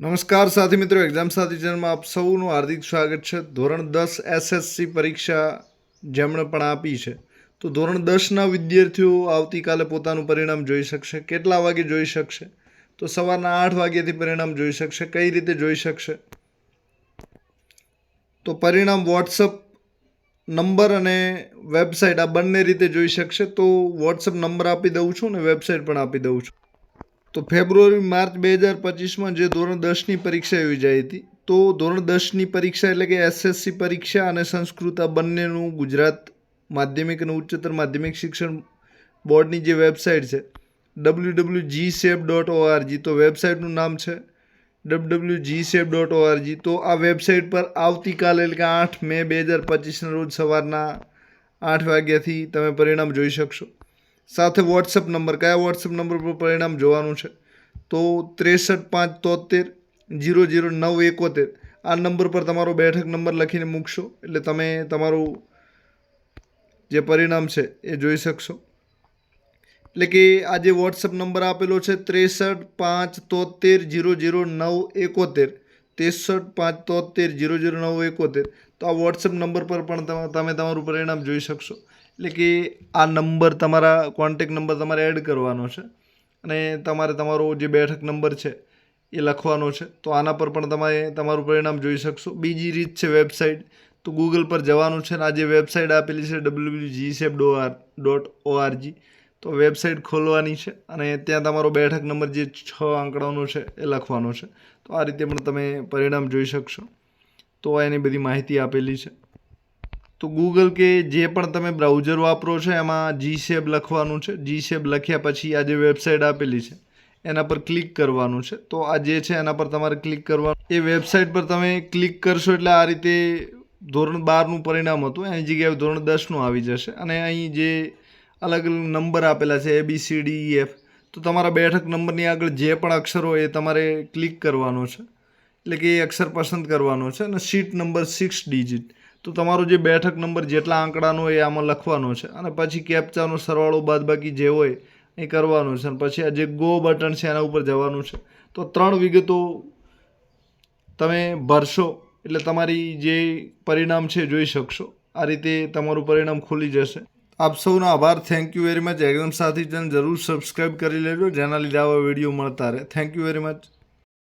નમસ્કાર સાથી મિત્રો, એક્ઝામ સાથી ચેનલમાં આપ સૌનું હાર્દિક સ્વાગત છે. ધોરણ દસ એસએસસી પરીક્ષા જેમણે પણ આપી છે. તો ધોરણ દસના વિદ્યાર્થીઓ આવતીકાલે પોતાનું પરિણામ જોઈ શકશે. કેટલા વાગે જોઈ શકશે? તો સવારના આઠ વાગ્યાથી પરિણામ જોઈ શકશે. કઈ રીતે જોઈ શકશે? તો પરિણામ વોટ્સઅપ નંબર અને વેબસાઇટ આ બંને રીતે જોઈ શકશે. તો વોટ્સઅપ નંબર આપી દઉં છું અને વેબસાઇટ પણ આપી દઉં છું. તો ફેબ્રુઆરી, માર્ચ બે હજાર પચીસમાં જે ધોરણ દસની પરીક્ષા યોજાઈ હતી, તો ધોરણ દસની પરીક્ષા એટલે કે એસએસસી પરીક્ષા અને સંસ્કૃત આ બંનેનું ગુજરાત માધ્યમિક અને ઉચ્ચતર માધ્યમિક શિક્ષણ બોર્ડની જે વેબસાઇટ છે W W G sep dot ORG તો વેબસાઇટનું નામ છે W G sep dot ORG તો આ વેબસાઇટ પર આવતીકાલે એટલે કે આઠ મે બે હજાર પચીસના રોજ સવારના આઠ વાગ્યાથી તમે પરિણામ જોઈ શકશો. સાથે વોટ્સઅપ નંબર, કયા વોટ્સઅપ નંબર પર પરિણામ જોવાનું છે? તો ત્રેસઠ પાંચ તોતેર, જીરો જીરો નવ એકોતેર. આ નંબર પર તમારો બેઠક નંબર લખીને મૂકશો, એટલે તમે તમારું જે પરિણામ છે એ જોઈ શકશો. એટલે કે આ જે વોટ્સઅપ નંબર આપેલો છે, ત્રેસઠ પાંચ તોતેર, જીરો જીરો નવ એકોતેર. ત્રેસઠ પાંચ તોતેર જીરો જીરો નવ એકોતેર. તો આ વોટ્સએપ નંબર પર પણ તમે તમે તમારું પરિણામ જોઈ શકશો. એટલે કે આ નંબર તમારા કોન્ટેક નંબર તમારે એડ કરવાનો છે. અને તમારે તમારો જે બેઠક નંબર છે, એ લખવાનો છે. તો આના પર પણ તમે તમારું પરિણામ જોઈ શકશો. બીજી રીત છે વેબસાઇટ તો ગૂગલ પર જવાનું છે અને આ જે વેબસાઇટ આપેલી છે ડબલ્યુ જી સેપ ડો આર ડોટ ઓઆરજી તો વેબસાઇટ ખોલવાની છે અને ત્યાં તમારો બેઠક નંબર જે છ આંકડાનો છે એ લખવાનો છે. તો આ રીતે પણ તમે પરિણામ જોઈ શકશો. તો એની બધી માહિતી આપેલી છે. તો ગૂગલ કે જે પણ તમે બ્રાઉઝર વાપરો છો એમાં જી સેબ લખવાનું છે. જી સેબ લખ્યા પછી આ જે વેબસાઇટ આપેલી છે, એના પર ક્લિક કરવાનું છે. તો આ જે છે એના પર તમારે ક્લિક કરવાનું. એ વેબસાઇટ પર તમે ક્લિક કરશો એટલે આ રીતે ધોરણ બારનું પરિણામ હતું. એની જગ્યાએ ધોરણ દસનું આવી જશે. અને અહીં જે અલગ અલગ નંબર આપેલા છે A B C D F તો તમારા બેઠક નંબરની આગળ જે પણ અક્ષર હોય એ તમારે ક્લિક કરવાનો છે. એટલે કે એ અક્ષર પસંદ કરવાનો છે અને સીટ નંબર સિક્સ ડિજિટ તો તમારો જે બેઠક નંબર જેટલા આંકડાનો હોય એ આમાં લખવાનો છે અને પછી કેપ્ચાનો સરવાળો બાદબાકી જે હોય એ કરવાનું છે. અને પછી આ જે ગો બટન છે એના ઉપર જવાનું છે. તો ત્રણ વિગતો તમે ભરશો એટલે તમારી જે પરિણામ છે જોઈ શકશો. આ રીતે તમારું પરિણામ ખુલી જશે. આપ સૌનો આભાર. Thank you very much exam સાથી જન જરૂર સબસ્ક્રાઈબ કરી લેજો. જેના લીધે આવા વીડિયો મળતા રહે. Thank you very much